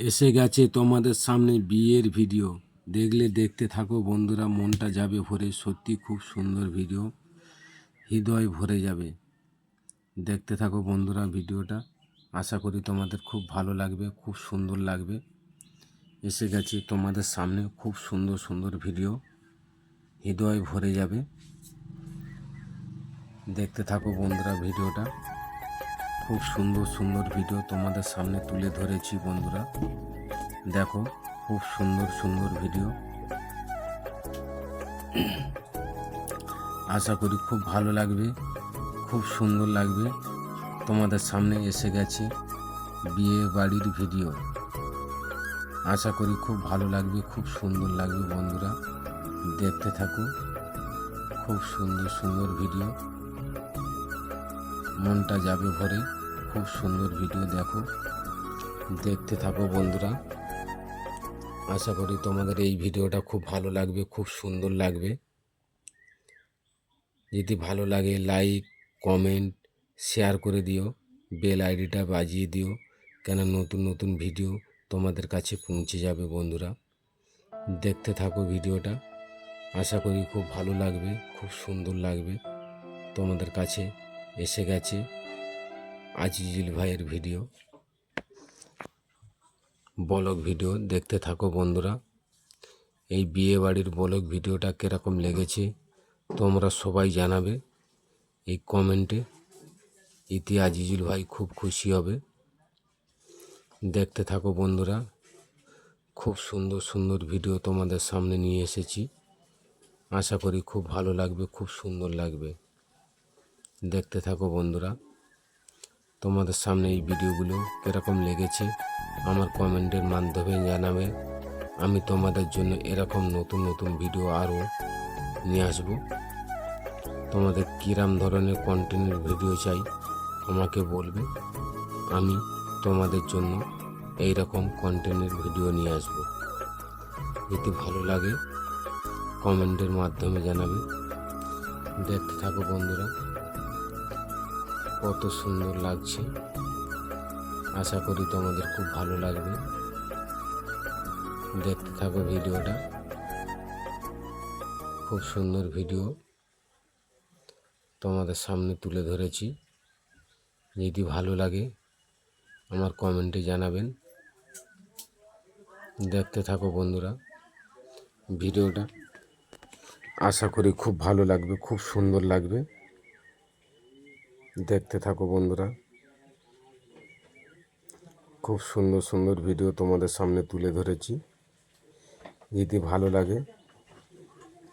এসে গেছে তোমাদের সামনে বিয়ের ভিডিও। দেখলে দেখতে থাকো বন্ধুরা, মনটা যাবে ভরে। সত্যি খুব সুন্দর ভিডিও। হৃদয় ভরে যাবে। দেখতে থাকো বন্ধুরা ভিডিওটা। আশা করি তোমাদের খুব ভালো লাগবে, খুব সুন্দর লাগবে। এসে গেছে তোমাদের সামনে খুব সুন্দর সুন্দর ভিডিও। হৃদয় ভরে যাবে। দেখতে থাকো বন্ধুরা ভিডিওটা। খুব সুন্দর সুন্দর ভিডিও তোমাদের সামনে তুলে ধরেছি বন্ধুরা। দেখো, খুব সুন্দর সুন্দর ভিডিও। আশা করি খুব ভালো লাগবে, খুব সুন্দর লাগবে। তোমাদের সামনে এসে গেছে বিয়ে বাড়ির ভিডিও। আশা করি খুব ভালো লাগবে, খুব সুন্দর লাগবে বন্ধুরা। দেখতে থাকো, খুব সুন্দর সুন্দর ভিডিও। মনটা যাবে ভরে। খুব সুন্দর ভিডিও দেখো। দেখতে থাকো বন্ধুরা। আশা করি তোমাদের এই ভিডিওটা খুব ভালো লাগবে, খুব সুন্দর লাগবে। যদি ভালো লাগে লাইক কমেন্ট শেয়ার করে দিও। বেল আইডিটা বাজিয়ে দিও। কেন নতুন নতুন ভিডিও তোমাদের কাছে পৌঁছে যাবে বন্ধুরা। দেখতে থাকো ভিডিওটা। আশা করি খুব ভালো লাগবে, খুব সুন্দর লাগবে। তোমাদের কাছে এসে গেছে। আজিজুল ভাইয়ের ভিডিও, বলক ভিডিও, দেখতে থাকো বন্ধুরা। এই বিয়ে বাড়ির বলক ভিডিওটা কীরকম লেগেছে, তোমরা সবাই জানাবে এই কমেন্টে। ইতি আজিজুল ভাই খুব খুশি হবে। দেখতে থাকো বন্ধুরা, খুব সুন্দর সুন্দর ভিডিও তোমাদের সামনে নিয়ে এসেছি। আশা করি খুব ভালো লাগবে, খুব সুন্দর লাগবে। দেখতে থাকো বন্ধুরা। তোমাদের সামনে এই ভিডিওগুলো কীরকম লেগেছে আমার কমেন্টের মাধ্যমে জানাবে। আমি তোমাদের জন্য এরকম নতুন নতুন ভিডিও আরও নিয়ে আসব। তোমাদের কিরাম ধরনের কন্টেন্টের ভিডিও চাই, আমাকে বলবে। আমি তোমাদের জন্য এই রকম কন্টেন্টের ভিডিও নিয়ে আসব। যদি ভালো লাগে, কমেন্টের মাধ্যমে জানাবে। দেখতে থাকো বন্ধুরা। কত সুন্দর লাগছে। আশা করি তোমাদের খুব ভালো লাগবে। দেখতে থাকো ভিডিওটা। খুব সুন্দর ভিডিও তোমাদের সামনে তুলে ধরেছি। যদি ভালো লাগে, আমার কমেন্টে জানাবেন। দেখতে থাকো বন্ধুরা ভিডিওটা। আশা করি খুব ভালো লাগবে, খুব সুন্দর লাগবে। দেখতে থাকো বন্ধুরা। খুব সুন্দর সুন্দর ভিডিও তোমাদের সামনে তুলে ধরেছি। যদি ভালো লাগে,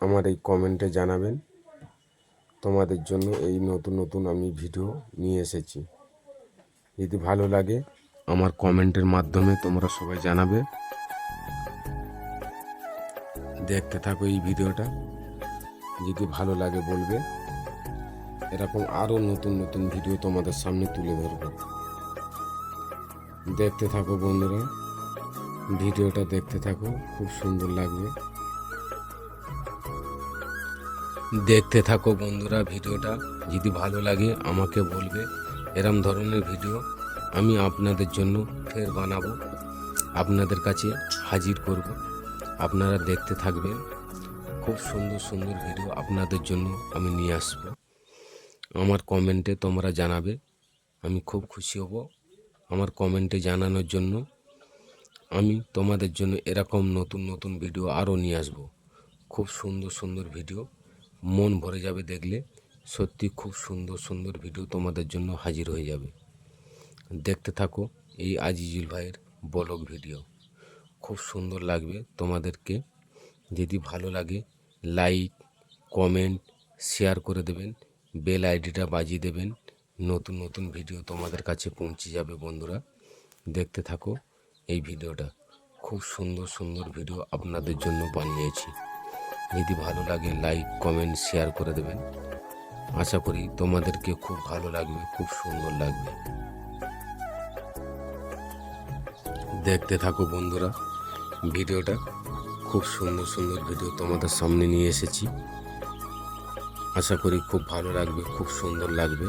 আমার এই কমেন্টে জানাবেন। তোমাদের জন্য এই নতুন নতুন আমি ভিডিও নিয়ে এসেছি। যদি ভালো লাগে, আমার কমেন্টের মাধ্যমে তোমরা সবাই জানাবে। দেখতে থাকো এই ভিডিওটা। যদি ভালো লাগে বলবে এরকম আরও নতুন নতুন ভিডিও তোমাদের সামনে তুলে ধরবো। দেখতে থাকো বন্ধুরা, ভিডিওটা দেখতে থাকো, খুব সুন্দর লাগবে। দেখতে থাকো বন্ধুরা ভিডিওটা, যদি ভালো লাগে আমাকে বলবে, এরম ধরনের ভিডিও আমি আপনাদের জন্য ফের বানাবো, আপনাদের কাছে হাজির করব। আপনারা দেখতে থাকবেন, খুব সুন্দর সুন্দর ভিডিও আপনাদের জন্য আমি নিয়ে আসব। আমার কমেন্টে তোমরা জানাবে। আমি খুব খুশি হব আমার কমেন্টে জানানোর জন্য। আমি তোমাদের জন্য এরকম নতুন নতুন ভিডিও আরও নিয়ে আসব। খুব সুন্দর সুন্দর ভিডিও মন ভরে যাবে দেখলে। সত্যি খুব সুন্দর সুন্দর ভিডিও তোমাদের জন্য হাজির হয়ে যাবে। দেখতে থাকো এই আজিজুল ভাইয়ের ব্লগ ভিডিও খুব সুন্দর লাগবে তোমাদেরকে। যদি ভালো লাগে লাইক কমেন্ট শেয়ার করে দেবেন। বেল আইডিটা বাজিয়ে দেবেন। নতুন নতুন ভিডিও তোমাদের কাছে পৌঁছে যাবে বন্ধুরা। দেখতে থাকো এই ভিডিওটা। খুব সুন্দর সুন্দর ভিডিও আপনাদের জন্য বানিয়েছি। যদি ভালো লাগে লাইক, কমেন্ট, শেয়ার করে দেবেন। আশা করি তোমাদেরকে খুব ভালো লাগবে, খুব সুন্দর লাগবে। দেখতে থাকো বন্ধুরা, ভিডিওটা। খুব সুন্দর সুন্দর ভিডিও তোমাদের সামনে নিয়ে এসেছি। আশা করি খুব ভালো লাগবে, খুব সুন্দর লাগবে।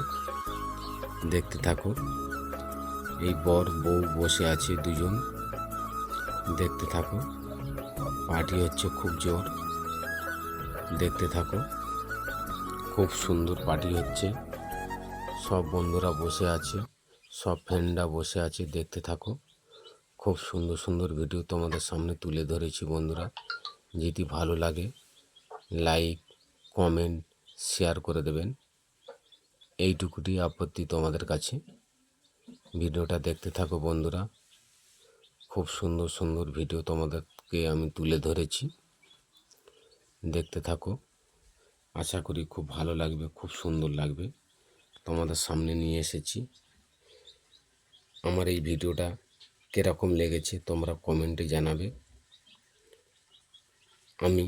দেখতে থাকো। এই বর, বউ বসে আছে দুজন। দেখতে থাকো। পার্টি হচ্ছে খুব জোর। দেখতে থাকো। খুব সুন্দর পার্টি হচ্ছে। সব বন্ধুরা বসে আছে, সব ফ্রেন্ডরা বসে আছে, দেখতে থাকো। খুব সুন্দর সুন্দর ভিডিও তোমাদের সামনে তুলে ধরেছি বন্ধুরা। যদি ভালো লাগে, লাইক, কমেন্ট শেয়ার করে দেবেন। এইটুকুটি আপত্তি তোমাদের কাছে। ভিডিওটা দেখতে থাকো বন্ধুরা। খুব সুন্দর সুন্দর ভিডিও তোমাদেরকে আমি তুলে ধরেছি। দেখতে থাকো। আশা করি খুব ভালো লাগবে, খুব সুন্দর লাগবে। তোমাদের সামনে নিয়ে এসেছি। আমার এই ভিডিওটা কীরকম লেগেছে তোমরা কমেন্টে জানাবে। আমি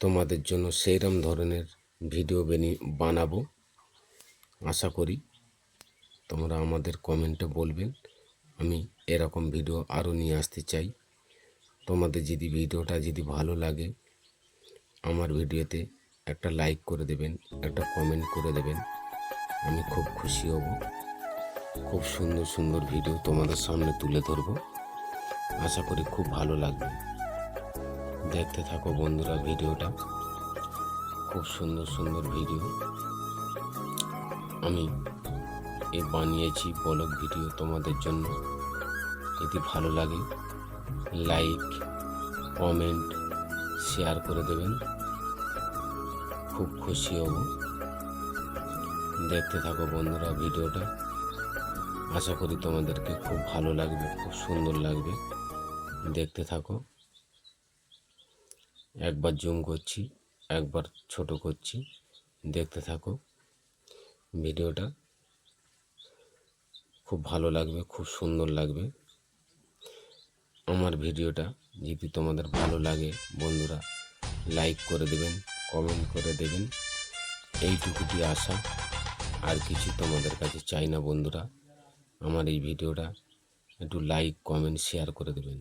তোমাদের জন্য সেইরকম ধরনের ভিডিও বেনি, বানাবো। আশা করি তোমরা আমাদের কমেন্টে বলবেন, আমি এরকম ভিডিও আরও নিয়ে আসতে চাই। তোমাদের যদি ভিডিওটা যদি ভালো লাগে, আমার ভিডিওতে একটা লাইক করে দেবেন, একটা কমেন্ট করে দেবেন, আমি খুব খুশি হব। খুব সুন্দর সুন্দর ভিডিও তোমাদের সামনে তুলে ধরবো। আশা করি খুব ভালো লাগবে। দেখতে থাকো বন্ধুরা ভিডিওটা। খুব সুন্দর সুন্দর ভিডিও আমি এ বানিয়েছি ব্লগ ভিডিও তোমাদের জন্য। যদি ভালো লাগে লাইক কমেন্ট শেয়ার করে দেবেন। খুব খুশি হব। দেখতে থাকো বন্ধুরা ভিডিওটা আশা করি তোমাদেরকে খুব ভালো লাগবে, খুব সুন্দর লাগবে। দেখতে থাকো। একবার জুম করছি। একবার ছোট করছি। দেখতে থাকো। ভিডিওটা খুব ভালো লাগবে, খুব সুন্দর লাগবে। আমার ভিডিওটা যদি তোমাদের ভালো লাগে, বন্ধুরা লাইক করে দেবেন কমেন্ট করে দেবেন। এইটুকুটি আশা, আর কিছু তোমাদের কাছে চাই না, বন্ধুরা। আমার এই ভিডিওটা একটু লাইক কমেন্ট শেয়ার করে দেবেন।